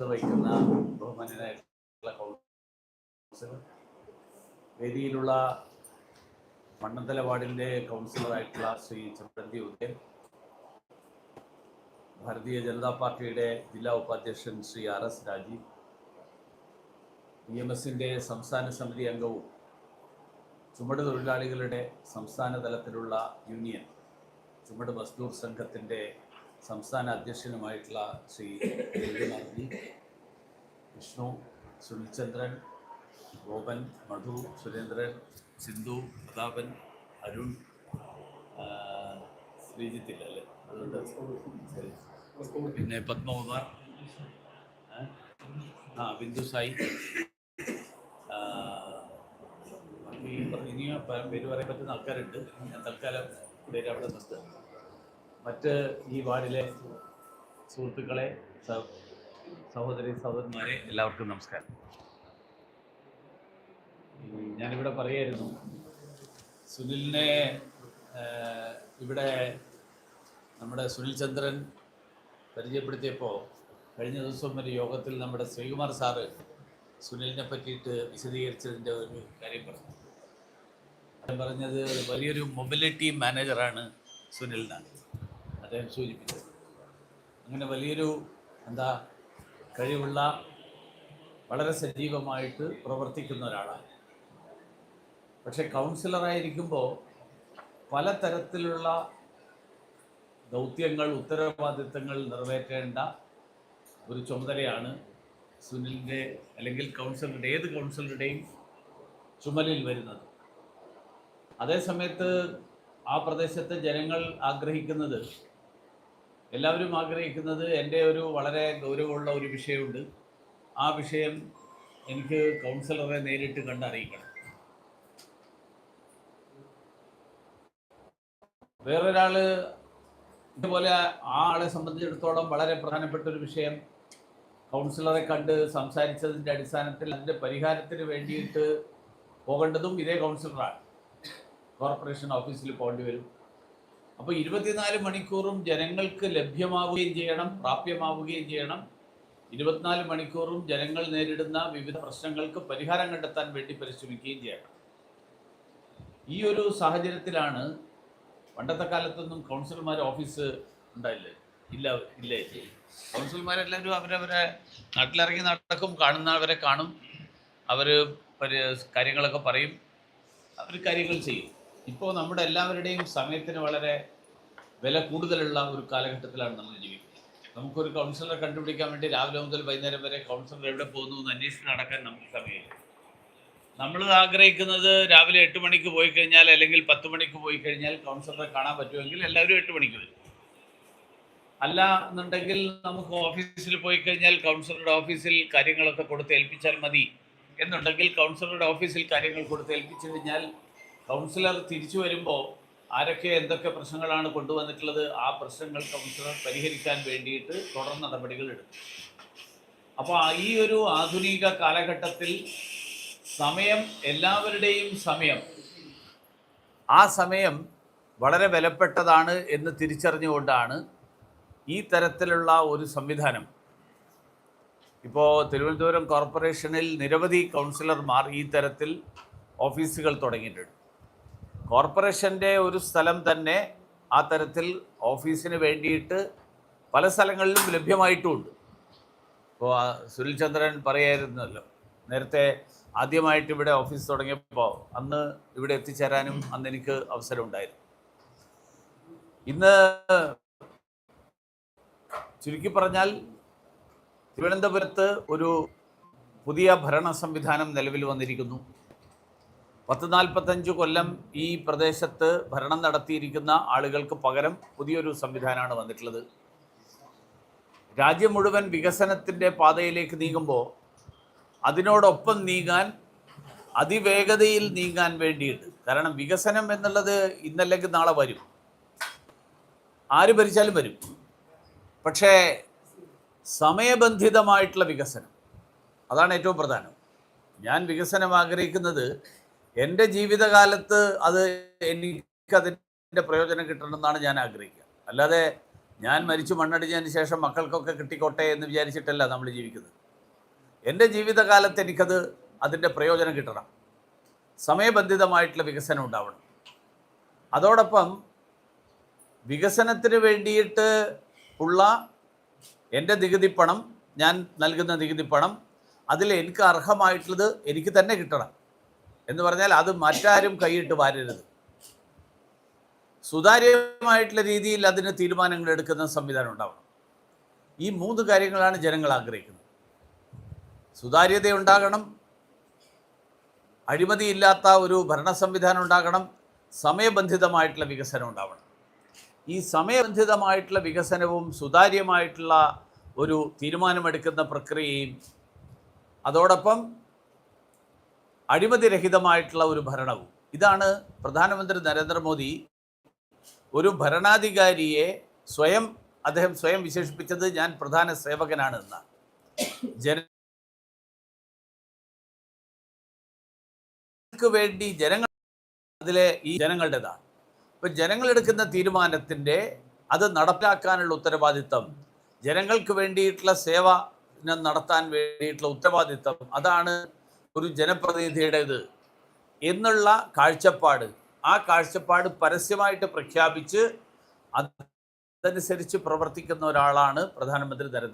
വഹിക്കുന്ന ബഹുമാനായിട്ടുള്ള കൗൺസിലർ വേദിയിലുള്ള മണ്ണന്തല വാർഡിന്റെ കൗൺസിലറായിട്ടുള്ള ശ്രീ ചന്ദ്രന്തി ഉദയൻ ഭാരതീയ ജനതാ പാർട്ടിയുടെ ജില്ലാ ഉപാധ്യക്ഷൻ Shri R S Rajeev B M എസിന്റെ സംസ്ഥാന സമിതി അംഗവും ചുമട് തൊഴിലാളികളുടെ സംസ്ഥാന തലത്തിലുള്ള യൂണിയൻ ചുമട് മസ്ദൂർ സംഘത്തിന്റെ സംസ്ഥാന അധ്യക്ഷനുമായിട്ടുള്ള ശ്രീ രവികുമാർജി വിഷ്ണു സുനിൽചന്ദ്രൻ ഗോപൻ മധു സുരേന്ദ്രൻ സിന്ധു പ്രതാപൻ അരുൺ ശ്രീജിത്തില്ല അല്ലേ? അതുകൊണ്ട് ശരി. പിന്നെ പത്മകുമാർ ആ, ബിന്ദു സായി ഇനിയും പേര് പറയാൻ പറ്റുന്ന ആൾക്കാരുണ്ട്. ഞാൻ തൽക്കാലം പേര് അവിടെ നിർത്തുക മറ്റ് ഈ വാർഡിലെ സുഹൃത്തുക്കളെ സഹോദരി സഹോദരന്മാരെ എല്ലാവർക്കും നമസ്കാരം. ഞാനിവിടെ പറയായിരുന്നു സുനിലിനെ ഇവിടെ നമ്മുടെ സുനിൽ ചന്ദ്രൻ പരിചയപ്പെടുത്തിയപ്പോൾ കഴിഞ്ഞ ദിവസം ഒരു യോഗത്തിൽ നമ്മുടെ ശ്രീകുമാർ സാറ് സുനിലിനെ പറ്റിയിട്ട് വിശദീകരിച്ചതിന്റെ ഒരു കാര്യം പറഞ്ഞു. പറഞ്ഞത് വലിയൊരു മൊബിലിറ്റി മാനേജറാണ് സുനിൽ സുനിലിനാണ് അദ്ദേഹം സൂചിപ്പിച്ചത്. അങ്ങനെ വലിയൊരു എന്താ കഴിവുള്ള വളരെ സജീവമായിട്ട് പ്രവർത്തിക്കുന്ന ഒരാളാണ്. പക്ഷെ കൗൺസിലറായിരിക്കുമ്പോൾ പലതരത്തിലുള്ള ദൗത്യങ്ങൾ ഉത്തരവാദിത്തങ്ങൾ നിറവേറ്റേണ്ട ഒരു ചുമതലയാണ് സുനിലിന്റെ അല്ലെങ്കിൽ കൗൺസിലറുടെ ഏത് കൗൺസിലറുടെയും ചുമലിൽ വരുന്നത്. അതേസമയത്ത് ആ പ്രദേശത്തെ ജനങ്ങൾ ആഗ്രഹിക്കുന്നത് എല്ലാവരും ആഗ്രഹിക്കുന്നത് എന്റെ ഒരു വളരെ ഗൗരവമുള്ള ഒരു വിഷയമുണ്ട്. ആ വിഷയം എനിക്ക് കൗൺസിലറെ നേരിട്ട് കണ്ടറിയിക്കണം. വേറൊരാൾ ഇതുപോലെ ആ ആളെ സംബന്ധിച്ചിടത്തോളം വളരെ പ്രധാനപ്പെട്ട ഒരു വിഷയം. കൗൺസിലറെ കണ്ട് സംസാരിച്ചതിന്റെ അടിസ്ഥാനത്തിൽ അതിന്റെ പരിഹാരത്തിന് വേണ്ടിയിട്ട് പോകേണ്ടതും ഇതേ കൗൺസിലറാണ്. കോർപ്പറേഷൻ ഓഫീസിൽ പോകേണ്ടി വരും. അപ്പോൾ ഇരുപത്തിനാല് മണിക്കൂറും ജനങ്ങൾക്ക് ലഭ്യമാവുകയും ചെയ്യണം പ്രാപ്യമാവുകയും ചെയ്യണം. ഇരുപത്തിനാല് മണിക്കൂറും ജനങ്ങൾ നേരിടുന്ന വിവിധ പ്രശ്നങ്ങൾക്ക് പരിഹാരം കണ്ടെത്താൻ വേണ്ടി പരിശ്രമിക്കുകയും ചെയ്യണം. ഈ ഒരു സാഹചര്യത്തിലാണ് പണ്ടത്തെ കാലത്തൊന്നും കൗൺസിലർമാർ ഓഫീസ് ഉണ്ടായില്ലേ? ഇല്ല ഇല്ലേ? കൗൺസിലർമാരെല്ലാവരും അവരവരെ നാട്ടിലിറങ്ങി നടക്കും കാണുന്നവരെ കാണും. അവർ കാര്യങ്ങളൊക്കെ പറയും. അവർ കാര്യങ്ങൾ ചെയ്യും. ഇപ്പോൾ നമ്മുടെ എല്ലാവരുടെയും സമയത്തിന് വളരെ വില കൂടുതലുള്ള ഒരു കാലഘട്ടത്തിലാണ് നമ്മൾ ജീവിക്കുന്നത്. നമുക്കൊരു കൗൺസിലറെ കണ്ടുപിടിക്കാൻ വേണ്ടി രാവിലെ മുതൽ വൈകുന്നേരം വരെ കൗൺസിലർ എവിടെ പോകുന്നു എന്ന് അന്വേഷിച്ച് നടക്കാൻ നമുക്ക് സമയമില്ല. നമ്മൾ ആഗ്രഹിക്കുന്നത് രാവിലെ എട്ട് മണിക്ക് പോയി കഴിഞ്ഞാൽ അല്ലെങ്കിൽ പത്ത് മണിക്ക് പോയി കഴിഞ്ഞാൽ കൗൺസിലറെ കാണാൻ പറ്റുമെങ്കിൽ എല്ലാവരും എട്ട് മണിക്ക് വരും. അല്ല എന്നുണ്ടെങ്കിൽ നമുക്ക് ഓഫീസിൽ പോയി കഴിഞ്ഞാൽ കൗൺസിലറുടെ ഓഫീസിൽ കാര്യങ്ങളൊക്കെ കൊടുത്ത് ഏൽപ്പിച്ചാൽ മതി. എന്നുണ്ടെങ്കിൽ കൗൺസിലറുടെ ഓഫീസിൽ കാര്യങ്ങൾ കൊടുത്ത് ഏൽപ്പിച്ചു കഴിഞ്ഞാൽ കൗൺസിലർ തിരിച്ചു വരുമ്പോൾ ആരൊക്കെ എന്തൊക്കെ പ്രശ്നങ്ങളാണ് കൊണ്ടുവന്നിട്ടുള്ളത് ആ പ്രശ്നങ്ങൾ കൗൺസിലർ പരിഹരിക്കാൻ വേണ്ടിയിട്ട് തുടർ നടപടികൾ എടുക്കും. അപ്പോൾ ഈ ഒരു ആധുനിക കാലഘട്ടത്തിൽ സമയം എല്ലാവരുടെയും സമയം ആ സമയം വളരെ വിലപ്പെട്ടതാണ് എന്ന് തിരിച്ചറിഞ്ഞുകൊണ്ടാണ് ഈ തരത്തിലുള്ള ഒരു സംവിധാനം. ഇപ്പോൾ തിരുവനന്തപുരം കോർപ്പറേഷനിൽ നിരവധി കൗൺസിലർമാർ ഈ തരത്തിൽ ഓഫീസുകൾ തുടങ്ങിയിട്ടുണ്ട്. കോർപ്പറേഷന്റെ ഒരു സ്ഥലം തന്നെ ആ തരത്തിൽ ഓഫീസിന് വേണ്ടിയിട്ട് പല സ്ഥലങ്ങളിലും ലഭ്യമായിട്ടുമുണ്ട്. ഇപ്പോൾ സുനിൽ ചന്ദ്രൻ പറയായിരുന്നല്ലോ നേരത്തെ ആദ്യമായിട്ട് ഇവിടെ ഓഫീസ് തുടങ്ങിയപ്പോൾ അന്ന് ഇവിടെ എത്തിച്ചേരാനും അന്ന് എനിക്ക് അവസരം ഉണ്ടായിരുന്നു ഇന്ന് ചുരുക്കി പറഞ്ഞാൽ തിരുവനന്തപുരത്ത് ഒരു പുതിയ ഭരണ സംവിധാനം നിലവിൽ വന്നിരിക്കുന്നു. പത്ത് നാൽപ്പത്തഞ്ച് കൊല്ലം ഈ പ്രദേശത്ത് ഭരണം നടത്തിയിരിക്കുന്ന ആളുകൾക്ക് പകരം പുതിയൊരു സംവിധാനമാണ് വന്നിട്ടുള്ളത്. രാജ്യം മുഴുവൻ വികസനത്തിന്റെ പാതയിലേക്ക് നീങ്ങുമ്പോൾ അതിനോടൊപ്പം നീങ്ങാൻ അതിവേഗതയിൽ നീങ്ങാൻ വേണ്ടിയിട്ട് കാരണം വികസനം എന്നുള്ളത് ഇന്നല്ലെങ്കിൽ നാളെ വരും. ആര് ഭരിച്ചാലും വരും. പക്ഷേ സമയബന്ധിതമായിട്ടുള്ള വികസനം അതാണ് ഏറ്റവും പ്രധാനം. ഞാൻ വികസനം ആഗ്രഹിക്കുന്നത് എന്റെ ജീവിതകാലത്ത് അത് എനിക്കതിന്റെ പ്രയോജനം കിട്ടണമെന്നാണ് ഞാൻ ആഗ്രഹിക്കുക. അല്ലാതെ ഞാൻ മരിച്ചു മണ്ണടിച്ചതിന് ശേഷം മക്കൾക്കൊക്കെ കിട്ടിക്കോട്ടെ എന്ന് വിചാരിച്ചിട്ടല്ല നമ്മൾ ജീവിക്കുന്നത്. എന്റെ ജീവിതകാലത്ത് എനിക്കത് അതിന്റെ പ്രയോജനം കിട്ടണം. സമയബന്ധിതമായിട്ടുള്ള വികസനം ഉണ്ടാവണം. അതോടൊപ്പം വികസനത്തിന് വേണ്ടിയിട്ട് ഉള്ള എന്റെ നികുതി പണം ഞാൻ നൽകുന്ന നികുതി പണം അതിൽ എനിക്ക് അർഹമായിട്ടുള്ളത് എനിക്ക് തന്നെ കിട്ടണം. എന്ന് പറഞ്ഞാൽ അത് മറ്റാരും കൈയിട്ട് വാരരുത്. സുതാര്യമായിട്ടുള്ള രീതിയിൽ അതിന് തീരുമാനങ്ങൾ എടുക്കുന്ന സംവിധാനം ഉണ്ടാവണം. ഈ മൂന്ന് കാര്യങ്ങളാണ് ജനങ്ങൾ ആഗ്രഹിക്കുന്നത്. സുതാര്യത ഉണ്ടാകണം. അഴിമതിയില്ലാത്ത ഒരു ഭരണ സംവിധാനം ഉണ്ടാകണം. സമയബന്ധിതമായിട്ടുള്ള വികസനം ഉണ്ടാവണം. ഈ സമയബന്ധിതമായിട്ടുള്ള വികസനവും സുതാര്യമായിട്ടുള്ള ഒരു തീരുമാനമെടുക്കുന്ന പ്രക്രിയയും അതോടൊപ്പം അഴിമതിരഹിതമായിട്ടുള്ള ഒരു ഭരണവും. ഇതാണ് പ്രധാനമന്ത്രി നരേന്ദ്രമോദി ഒരു ഭരണാധികാരിയെ സ്വയം അദ്ദേഹം സ്വയം വിശേഷിപ്പിച്ചത് ഞാൻ പ്രധാന സേവകനാണ് എന്നാണ്. ജനങ്ങൾക്ക് വേണ്ടി ജനങ്ങൾ അതിലെ ഈ ജനങ്ങളുടേതാണ്. ഇപ്പൊ ജനങ്ങൾ എടുക്കുന്ന തീരുമാനത്തിന്റെ അത് നടപ്പിലാക്കാനുള്ള ഉത്തരവാദിത്തം ജനങ്ങൾക്ക് വേണ്ടിയിട്ടുള്ള സേവ നടത്താൻ വേണ്ടിയിട്ടുള്ള ഉത്തരവാദിത്തം അതാണ് ഒരു ജനപ്രതിനിധിയുടേത് എന്നുള്ള കാഴ്ചപ്പാട് ആ കാഴ്ചപ്പാട് പരസ്യമായിട്ട് പ്രഖ്യാപിച്ച് അതനുസരിച്ച് പ്രവർത്തിക്കുന്ന ഒരാളാണ് പ്രധാനമന്ത്രി നരേന്ദ്ര